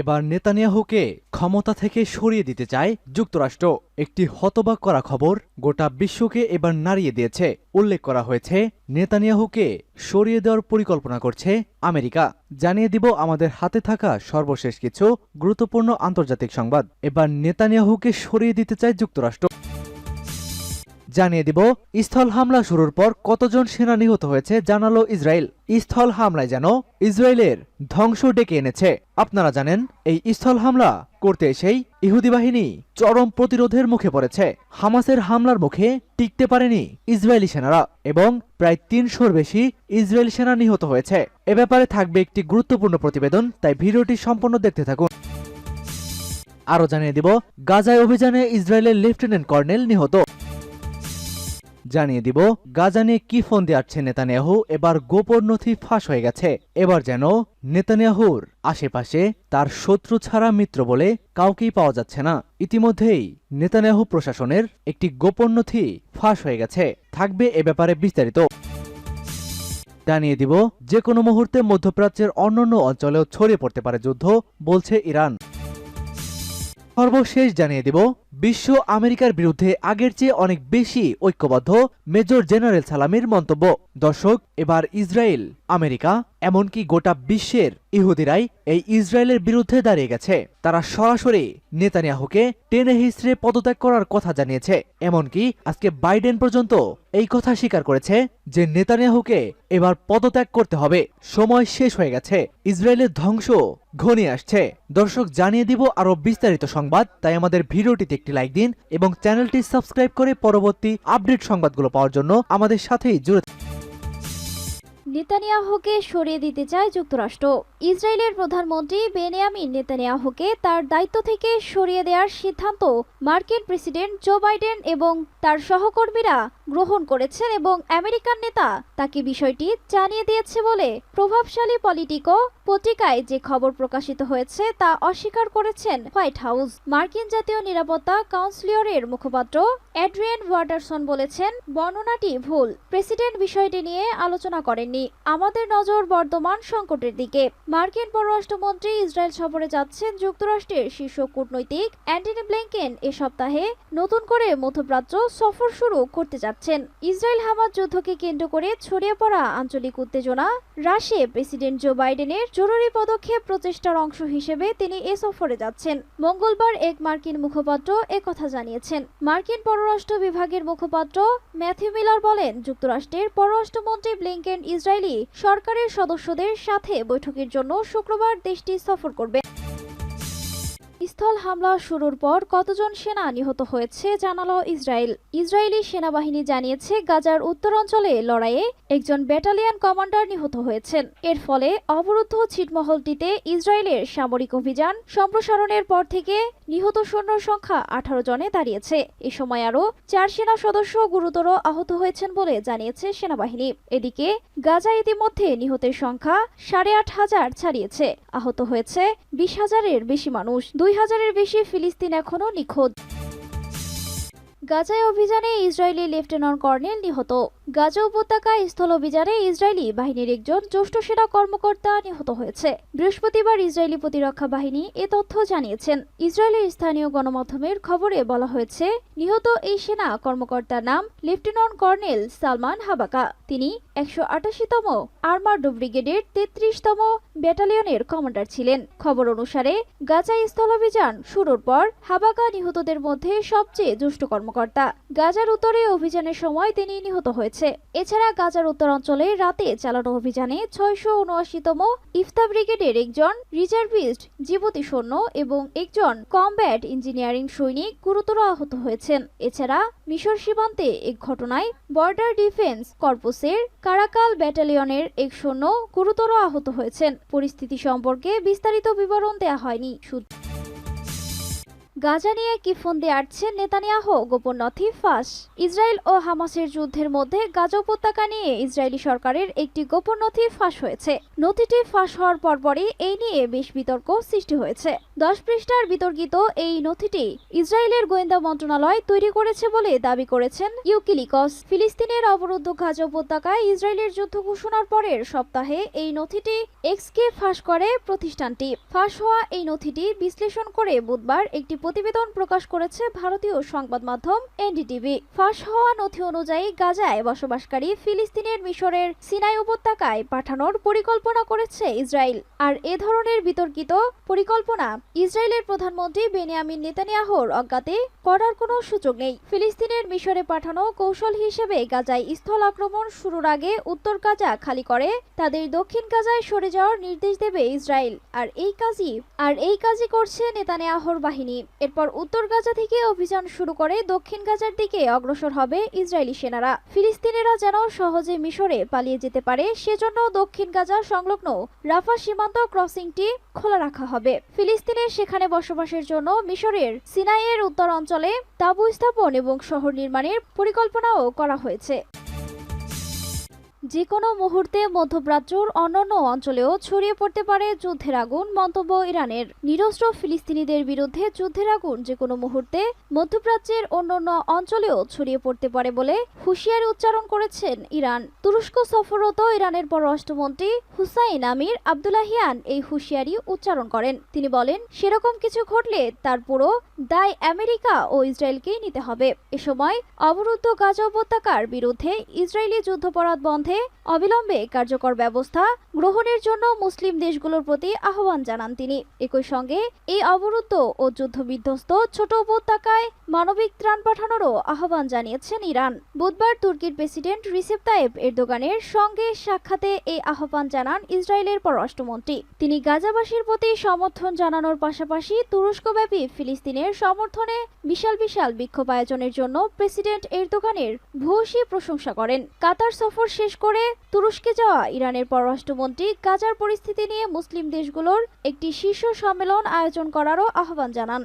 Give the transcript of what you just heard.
এবার নেতানিয়াহুকে ক্ষমতা থেকে সরিয়ে দিতে চায় যুক্তরাষ্ট্র। একটি হতবাক করা খবর গোটা বিশ্বকে এবার নাড়িয়ে দিয়েছে। উল্লেখ করা হয়েছে, নেতানিয়াহুকে সরিয়ে দেওয়ার পরিকল্পনা করছে আমেরিকা। জানিয়ে দিব আমাদের হাতে থাকা সর্বশেষ কিছু গুরুত্বপূর্ণ আন্তর্জাতিক সংবাদ। এবার নেতানিয়াহুকে সরিয়ে দিতে চায় যুক্তরাষ্ট্র। জানিয়ে দিব, স্থল হামলা শুরুর পর কতজন সেনা নিহত হয়েছে জানালো ইসরায়েল। স্থল হামলায় যেন ইসরায়েলের ধ্বংস ডেকে এনেছে। আপনারা জানেন, এই স্থল হামলা করতে এসেই ইহুদি বাহিনী চরম প্রতিরোধের মুখে পড়েছে। হামাসের হামলার মুখে টিকতে পারেনি ইসরায়েলি সেনারা এবং প্রায় তিনশোর বেশি ইসরায়েলি সেনা নিহত হয়েছে। এ ব্যাপারে থাকবে একটি গুরুত্বপূর্ণ প্রতিবেদন, তাই ভিডিওটি সম্পূর্ণ দেখতে থাকুন। আরও জানিয়ে দিব, গাজায় অভিযানে ইসরায়েলের লেফটেন্যান্ট কর্নেল নিহত। জানিয়ে দিব গাজা নিয়ে কি ফোন দিয়াচ্ছে নেতানিয়াহু? এবার গোপন নথি ফাঁস হয়ে গেছে। এবার যেন নেতানিয়াহুর আশেপাশে তার শত্রু ছাড়া মিত্র বলে কাউকেই পাওয়া যাচ্ছে না। ইতিমধ্যেই নেতানিয়াহু প্রশাসনের একটি গোপন নথি ফাঁস হয়ে গেছে। থাকবে এ ব্যাপারে বিস্তারিত। জানিয়ে দিব যে কোনো মুহূর্তে মধ্যপ্রাচ্যের অন্যান্য অঞ্চলেও ছড়িয়ে পড়তে পারে যুদ্ধ, বলছে ইরান। সর্বশেষ জানিয়ে দেব, বিশ্ব আমেরিকার বিরুদ্ধে আগের চেয়ে অনেক বেশি ঐক্যবদ্ধ মেজর জেনারেল সালামির মন্তব্য। দর্শক, এবার ইসরায়েল, আমেরিকা। এমনকি গোটা বিশ্বের ইহুদিরাই এই ইসরায়েলের বিরুদ্ধে দাঁড়িয়ে গেছে। তারা সরাসরি নেতানিয়াহুকে টেনে হিসড়ে পদত্যাগ করার কথা জানিয়েছে। এমনকি আজকে বাইডেন পর্যন্ত এই কথা স্বীকার করেছে যে নেতানিয়াহুকে এবার পদত্যাগ করতে হবে। সময় শেষ হয়ে গেছে। ইসরায়েলের ধ্বংস ঘনিয়ে আসছে। দর্শক, জানিয়ে দিব আরও বিস্তারিত সংবাদ। তাই আমাদের ভিডিওটিতে একটি লাইক দিন এবং চ্যানেলটি সাবস্ক্রাইব করে পরবর্তী আপডেট সংবাদগুলো পাওয়ার জন্য আমাদের সাথেই জুড়ে নেতানিয়াহুকে সরিয়ে দিতে চায় যুক্তরাষ্ট্র। ইসরায়েলের প্রধানমন্ত্রী বেনিয়ামিন নেতানিয়াহুকে তার দায়িত্ব থেকে সরিয়ে দেওয়ার সিদ্ধান্ত মার্কিন প্রেসিডেন্ট জো বাইডেন এবং তার সহকর্মীরা গ্রহণ করেছেন এবং আমেরিকান নেতা তাকে বিষয়টি জানিয়ে দিয়েছে বলে প্রভাবশালী পলিটিকো পত্রিকায় যে খবর প্রকাশিত হয়েছে তা অস্বীকার করেছেন হোয়াইট হাউস। মার্কিন জাতীয় নিরাপত্তা কাউন্সিলরের মুখপাত্র অ্যাড্রিয়ান ওয়াটারসন বলেছেন, বর্ণনাটি ভুল। প্রেসিডেন্ট বিষয়টি নিয়ে আলোচনা করেননি। আমাদের নজর বর্তমান সংকটের দিকে। মার্কিন পররাষ্ট্রমন্ত্রী ইসরায়েল সফরে যাচ্ছেন যুক্তরাষ্ট্রের শীর্ষ কূটনৈতিক অ্যান্টনি ব্লিংকেন। এ সপ্তাহে নতুন করে মধ্যপ্রাচ্য সফর শুরু করতে যাচ্ছেন। ইসরায়েল হামাজ যুদ্ধকে কেন্দ্র করে ছড়িয়ে পড়া আঞ্চলিক উত্তেজনা হ্রাসে প্রেসিডেন্ট জো বাইডেনের জরুরি পদক্ষেপ প্রচেষ্টার অংশ হিসেবে তিনি এ সফরে যাচ্ছেন। মঙ্গলবার এক মার্কিন মুখপাত্র কথা জানিয়েছেন। মার্কিন পররাষ্ট্র বিভাগের মুখপাত্র ম্যাথিউ মিলার বলেন, যুক্তরাষ্ট্রের পররাষ্ট্রমন্ত্রী ব্লিংকেন ইসরায়েলি সরকারের সদস্যদের সাথে বৈঠকের জন্য শুক্রবার দেশটি সফর করবে। স্থল হামলা শুরুর পর কতজন সেনা নিহত হয়েছে জানালো ইসরায়েল। ইসরায়েলি সেনাবাহিনী জানিয়েছে গাজার উত্তরাঞ্চলে লড়াইয়ে একজন ব্যাটালিয়ন কমান্ডার নিহত হয়েছেন। এর ফলে অবরুদ্ধ ছিটমহলটিতে ইসরায়েলের সামরিক অভিযান সম্প্রসারণের পর থেকে নিহত সৈন্যর সংখ্যা আঠারো জনে দাঁড়িয়েছে। এ সময় আরও চার সেনা সদস্য গুরুতর আহত হয়েছেন বলে জানিয়েছে সেনাবাহিনী। এদিকে গাজা ইতিমধ্যে নিহতের সংখ্যা সাড়ে আট হাজার ছাড়িয়েছে। আহত হয়েছে বিশ হাজারের বেশি মানুষ। দুই হাজারের বেশি ফিলিস্তিন এখনও নিখোঁজ। গাজায় অভিযানে ইসরায়েলি লেফটেন্যান্ট কর্নেল নিহত। গাজা উপত্যকায় স্থল অভিযানে ইসরায়েলি বাহিনীর একজন জ্যেষ্ঠ সেনা কর্মকর্তা নিহত হয়েছে। বৃহস্পতিবার ইসরায়েলি প্রতিরক্ষা বাহিনী এ তথ্য জানিয়েছেন। ইসরায়েলের স্থানীয় গণমাধ্যমের খবরে বলা হয়েছে, নিহত এই সেনা কর্মকর্তার নাম লেফটেন্যান্ট কর্নেল সালমান হাবাকা। তিনি একশো আটাশিতম আর্মার্ড ব্রিগেডের তেত্রিশতম ব্যাটালিয়নের কমান্ডার ছিলেন। খবর অনুসারে গাজায় স্থলাভিযান শুরুর পর হাবাকা নিহতদের মধ্যে সবচেয়ে জ্যেষ্ঠ কর্মকর্তা। গাজার উত্তরে অভিযানের সময় তিনি নিহত হয়েছে এছাড়া গাজার উত্তরাঞ্চলে রাতে চালানো অভিযানে ছয়শো উনআশিতম ইফতা ব্রিগেডের একজন রিজার্ভিস্ট জীবতী সৈন্য এবং একজন কমব্যাট ইঞ্জিনিয়ারিং সৈনিক গুরুতর আহত হয়েছেন। এছাড়া মিশর সীমান্তে এক ঘটনায় বর্ডার ডিফেন্স কর্পসের কারাকাল ব্যাটালিয়নের এক সৈন্য গুরুতর আহত হয়েছেন। পরিস্থিতি সম্পর্কে বিস্তারিত বিবরণ দেয়া হয়নি। শুধু গাজা নিয়ে কি ফন্দে আটছে নেতানিয়াহ? গোপন নথি, ফাঁস। ইসরায়েল ও হামাসের যুদ্ধের মধ্যে গাজা উপত্যকা নিয়ে ইসরায়েলি সরকারের একটি গোপন নথি ফাঁস হয়েছে। নথিটি ফাঁস হওয়ার পরপরই এই নিয়ে বেশ বিতর্ক সৃষ্টি হয়েছে। দশ পৃষ্ঠার বিতর্কিত এই নথিটি ইসরায়েলের গোয়েন্দা মন্ত্রণালয় তৈরি করেছে বলে দাবি করেছেন ইউকিলিকস। ফিলিস্তিনের অবরুদ্ধ গাজা উপত্যকায় ইসরায়েলের যুদ্ধ ঘোষণার পরের সপ্তাহে এই নথিটি এক্সকে ফাঁস করে প্রতিষ্ঠানটি। ফাঁস হওয়া এই নথিটি বিশ্লেষণ করে বুধবার একটি প্রতিবেদন প্রকাশ করেছে ভারতীয় সংবাদ মাধ্যম এনডিটিভি। ফাঁস হওয়া নথি অনুযায়ী গাজায় বসবাসকারী ফিলিস্তিনের মিশরের সিনাই উপত্যকায় পাঠানোর পরিকল্পনা করেছে ইসরায়েল। আর এ ধরনের বিতর্কিত পরিকল্পনা ইসরায়েলের প্রধানমন্ত্রী বেনিয়ামিন নেতানিয়াহুর অজ্ঞাতে করার কোনো সুযোগ নেই। ফিলিস্তিনের মিশরে পাঠানো কৌশল হিসেবে গাজায় স্থল আক্রমণ শুরুর আগে উত্তর গাজা খালি করে, তাদের দক্ষিণ গাজায় সরে যাওয়ার নির্দেশ দেবে ইসরায়েল। আর এই কাজই, আর এই কাজই করছে নেতানিয়াহুর বাহিনী। এরপর উত্তর গাজা থেকে অভিযান শুরু করে দক্ষিণ গাজার দিকে অগ্রসর হবে ইসরায়েলি সেনারা। ফিলিস্তিনিরা যেন সহজে মিশরে পালিয়ে যেতে পারে, সেজন্য দক্ষিণ গাজা সংলগ্ন রাফা সীমান্ত ক্রসিংটি খোলা রাখা হবে। ফিলিস্তিনের সেখানে বসবাসের জন্য মিশরের সিনাইয়ের উত্তর অঞ্চলে তাঁবু স্থাপন এবং শহর নির্মাণের পরিকল্পনাও করা হয়েছে। যে কোনো মুহূর্তে মধ্যপ্রাচ্যর অন্যান্য অঞ্চলেও ছড়িয়ে পড়তে পারে যুদ্ধের আগুন, মন্তব্য ইরানের। নিরস্ত্র ফিলিস্তিনিদের বিরুদ্ধে যুদ্ধের আগুন যে কোনো মুহূর্তে মধ্যপ্রাচ্যের অন্যান্য অঞ্চলেও ছড়িয়ে পড়তে পারে বলে হুঁশিয়ারি উচ্চারণ করেছেন ইরান। তুরস্ক সফররত ইরানের পররাষ্ট্রমন্ত্রী হুসাইন আমির আবদুল্লাহিয়ান এই হুঁশিয়ারি উচ্চারণ করেন। তিনি বলেন, সেরকম কিছু ঘটলে তার পুরো দায় আমেরিকা ও ইসরায়েলকেই নিতে হবে। এ সময় অবরুদ্ধ গাজা উপত্যকার বিরুদ্ধে ইসরায়েলি যুদ্ধাপরাধ বন্ধে অবিলম্বে কার্যকর ব্যবস্থা গ্রহণের জন্য মুসলিম দেশগুলোর প্রতি আহ্বান জানান তিনি। একই সঙ্গে এই অবরুদ্ধ ও যুদ্ধবিধ্বস্ত ছোট উপত্যকায় মানবিক ত্রাণ পাঠানোরও আহ্বান জানিয়েছেন ইরান। বুধবার তুর্কির প্রেসিডেন্ট রিসেপ তাইব এরদোগানের সঙ্গে সাক্ষাতে এই আহ্বান জানান ইসরায়েলের পররাষ্ট্রমন্ত্রী। তিনি গাজাবাসীর প্রতি সমর্থন জানানোর পাশাপাশি তুরস্কব্যাপী ফিলিস্তিনের সমর্থনে বিশাল বিশাল বিক্ষোভ আয়োজনের জন্য প্রেসিডেন্ট এরদোগানের ভূয়সী প্রশংসা করেন। কাতার সফর শেষ করে তুরস্কে যাওয়া ইরানের পররাষ্ট্রমন্ত্রী গাজার পরিস্থিতি নিয়ে মুসলিম দেশগুলোর একটি শীর্ষ সম্মেলন আয়োজন করারও আহ্বান জানান।